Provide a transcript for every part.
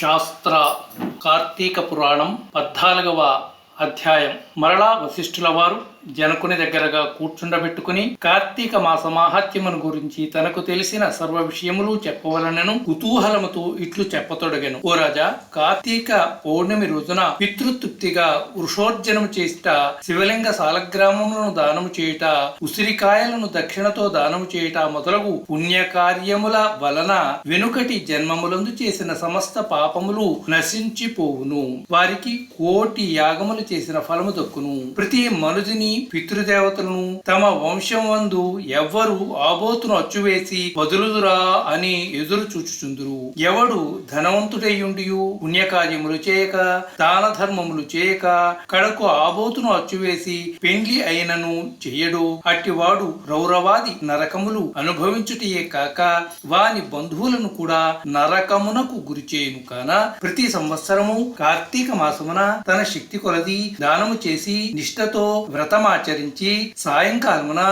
శాస్త్ర కార్తీక పురాణం పద్నాలుగవ అధ్యాయం. మరలా వశిష్ఠుల వారు జనకుని దగ్గరగా కూర్చుండబెట్టుకుని కార్తీక మాస మాహాత్యమును గురించి తనకు తెలిసిన సర్వ విషయములు చెప్పవలనను కుతూహలముతో ఇట్లు చెప్పతొడగెను. ఓ రాజా కార్తీక పౌర్ణమి రోజున పితృతృప్తిగా వృషోర్జనము చేసిట శివలింగ సాలగ్రామములను దానము చేయుట ఉసిరికాయలను దక్షిణతో దానము చేయుట మొదలగు పుణ్యకార్యముల వలన వెనుకటి జన్మములందు చేసిన సమస్త పాపములు నశించిపోవును. వారికి కోటి యాగములు చేసిన ఫలము దక్కును. ప్రతి మనుజుని పితృదేవతలను తమ వంశం వందు ఎవ్వరు ఆబోతును అచ్చువేసి వదులుదురా అని ఎదురు చూచుచుందురు. ఎవడు ధనవంతుడయ్యుండియు పుణ్యకార్యములు చేయక దాన ధర్మములు చేయక కడకు ఆబోతును అచ్చువేసి పెండ్లి అయినను చెయ్యడు. అట్టివాడు రౌరవాది నరకములు అనుభవించుటయే కాక వాని బంధువులను కూడా నరకమునకు గురిచేయును కాన ప్రతి సంవత్సరము కార్తీక మాసమున తన శక్తి కొలది దానము చేసి నిష్ఠతో వ్రతమాచరించి సాయంకాలమున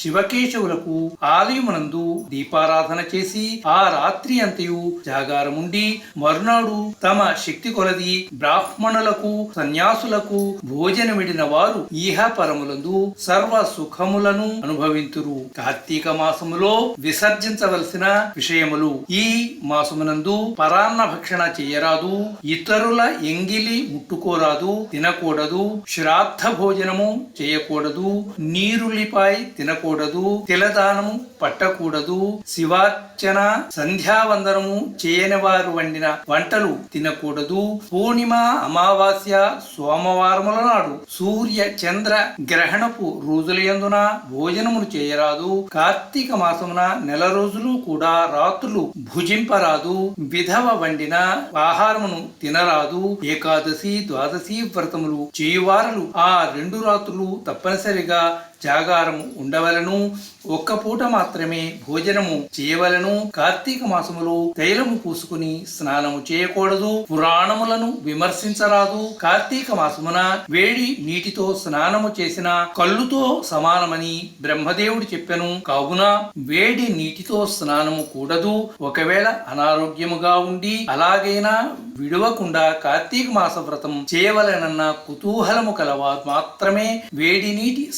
శివకేశవులకు ఆలయమునందు దీపారాధన చేసి ఆ రాత్రి అంతయు జాగారముండి మరునాడు తమ శక్తి కొలది బ్రాహ్మణులకు సన్యాసులకు భోజనమిడిన వారు ఈహ పరములందు సర్వ సుఖములను అనుభవింతురు. కార్తీక మాసములో విసర్జించవలసిన విషయములు ఈ మాసమునందు పరాన్న భక్షణ చేయరాదు ఇతరుల ఎంగిలి ముట్టుకోరాదు తినకూడదు శ్రాద్ధ భోజనము చేయ చేయకూడదు నీరులిపై తినకూడదు తిలదానము పట్టకూడదు శివార్చన సంధ్యావందనము చేయని వారు వండిన వంటలు తినకూడదు. పూర్ణిమ అమావాస్య సోమవారముల నాడు సూర్య చంద్ర గ్రహణపు రోజులయందున భోజనములు చేయరాదు. కార్తీక మాసమున నెల రోజులు కూడా రాత్రులు భుజింపరాదు. విధవ వండిన ఆహారమును తినరాదు. ఏకాదశి ద్వాదశి వ్రతములు చేయువారలు ఆ రెండు రాత్రులు తప్పనిసరిగా జాగారము ఉండవలను. ఒక్క పూట మాత్రమే భోజనము చేయవలను. కార్తీక మాసములో తైలము పూసుకుని స్నానము చేయకూడదు. పురాణములను విమర్శించరాదు. కార్తీక మాసమున వేడి నీటితో స్నానము చేసిన కళ్ళుతో సమానమని బ్రహ్మదేవుడు చెప్పెను. కావున వేడి నీటితో స్నానము కూడదు. ఒకవేళ అనారోగ్యముగా ఉండి అలాగైనా విడవకుండా కార్తీక మాస వ్రతం చేయవలనన్న కుతూహలము కలవారు మాత్రమే వేడి నీటి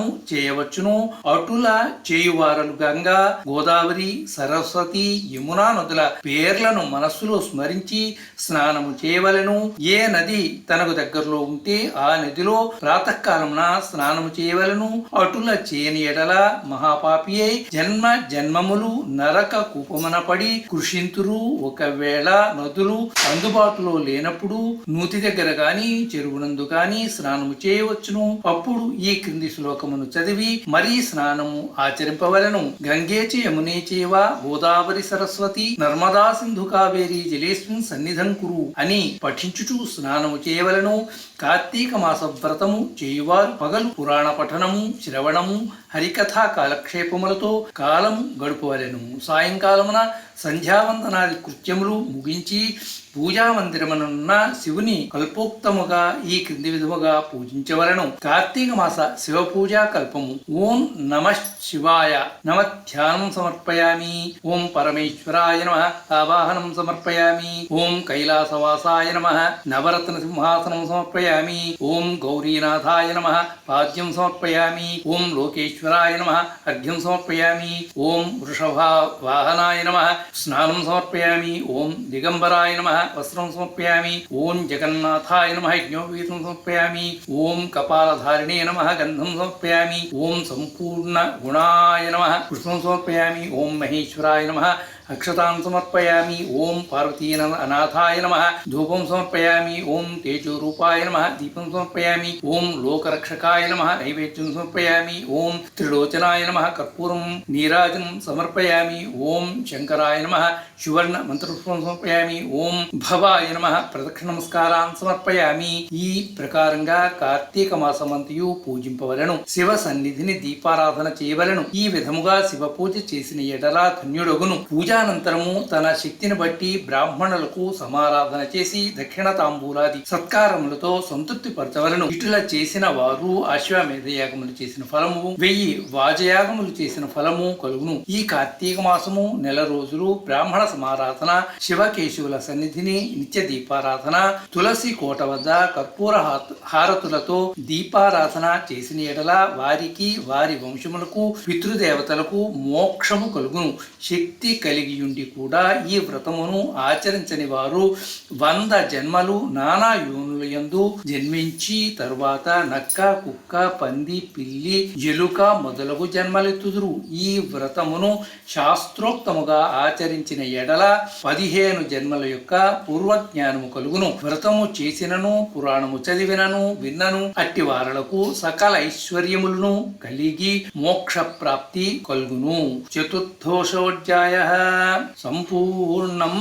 స్నానము చేయవచ్చును. అటుల చేయువారలు గంగా గోదావరి సరస్వతి యమునా నదుల పేర్లను మనస్సులో స్మరించి స్నానము చేయవలెను. ఏ నది తనకు దగ్గరలో ఉంటే ఆ నదిలో ప్రాతకాలమున స్నానము చేయవలను. అటుల చేయని ఎడల మహాపాపి అయి జన్మ జన్మములు నరక కూపమున పడి కృషింతురు. ఒకవేళ నదులు అందుబాటులో లేనప్పుడు నూతి దగ్గర గాని చెరువునందు గాని స్నానము చేయవచ్చును. అప్పుడు ఈ క్రింది శ్లోకం శ్లోకమును చదివి మరీ స్నానము ఆచరింపవలను. గంగేచి చ యమునే చేవ గోదావరి సరస్వతి నర్మదా సింధు కావేరి జలేస్మిన్ సన్నిధం కురు అని పఠించుచు స్నానము చేయవలను. కార్తీక మాస వ్రతము చేయువారు పగలు పురాణ పఠనము శ్రవణము హరికథా కాలక్షేపములతో కాలము గడుపవలెను. సాయంకాలమున సంధ్యావందనాది కృత్యములు ముగించి పూజా మందిరమునున్న శివుని కల్పోక్తముగా ఈ క్రింది విధముగా పూజించవలను. కార్తీక మాస శివ పూజ సంధ్యాకల్పము ఓం నమ శివాయ. నమ ధ్యానం సమర్పయామి. ఓం పరమేశ్వరాయ నమ ఆవాహనం సమర్పయామి. ఓం కైలాసవాసాయ నమ నవరత్న సింహాసనం సమర్పయామి. ఓం గౌరీనాథాయ నమ పాద్యం సమర్పయామి. ఓం లోకేశ్వరాయ నమ అర్ఘ్యం సమర్పయామి. ఓం వృషభా వాహనాయ నమ స్నానం సమర్పయామి. ఓం దిగంబరాయ నమ వస్త్రం సమర్పయామి. ఓం జగన్నాథాయ నమ యజ్ఞోపీతం సమర్పయామి. ఓం కపాలధారిణే నమ గంధం సమర్పయామి. సమర్పయామి. ఓం సంపూర్ణ గుణాయ నమ. పుష్పం సమర్పయామి. ఓం మహేశ్వరాయ నమ. అక్షతాం సమర్పయామి ఓం పార్వతీ అనాథాయ నమ. ధూపం సమర్పయామి ఓం తేజోరూపాయ నమ. దీపం సమర్పయామి ఓం లోకరక్షకాయ నమ. నైవేద్యం సమర్పయామి ఓం త్రిలోచనాయ నమ. కర్పూరం నీరాజం సమర్పయామి ఓం శంకరాయ నమ. సువర్ణ మంత్రపుష్పం సమర్పయామి ఓం భవాయ నమ. ప్రదక్షిణ నమస్కారాన్ సమర్పయామి. ఈ ప్రకారంగా కార్తీక మాసమంతయు పూజింపవలను. శివ సన్నిధిని దీపారాధన చేయవలను. ఈ విధముగా శివ పూజ చేసిన ఎడలా ధన్యుడగును. పూజా పూజానంతరము తన శక్తిని బట్టి బ్రాహ్మణులకు సమారాధన చేసి దక్షిణ తాంబూలాది సత్కారములతో సంతృప్తి పరచవలను ఇటుల చేసిన వారు అశ్వమేధ యాగములు చేసిన ఫలము వెయ్యి వాజయాగములు చేసిన ఫలము కలుగును. ఈ కార్తీక మాసము నెల రోజులు బ్రాహ్మణ సమారాధన శివకేశవుల సన్నిధిని నిత్య దీపారాధన తులసి కోట వద్ద కర్పూర హారతులతో దీపారాధన చేసిన ఎడల వారికి వారి వంశములకు పితృదేవతలకు మోక్షము కలుగును. శక్తి కలిగి అయ్యుండి కూడా ఈ వ్రతమును ఆచరించని వారు వంద జన్మలు నానా యోనుల యందు జన్మించి తరువాత నక్క కుక్క పంది పిల్లి ఎలుక మొదలగు జన్మలెత్తుదురు. ఈ వ్రతమును శాస్త్రోక్తముగా ఆచరించిన ఎడల పదిహేను జన్మల యొక్క పూర్వజ్ఞానము కలుగును. వ్రతము చేసినను పురాణము చదివినను విన్నను అట్టి వారలకు సకల ఐశ్వర్యములను కలిగి మోక్ష ప్రాప్తి కలుగును. చతుర్థోషోధ్యాయ సంపూర్ణం.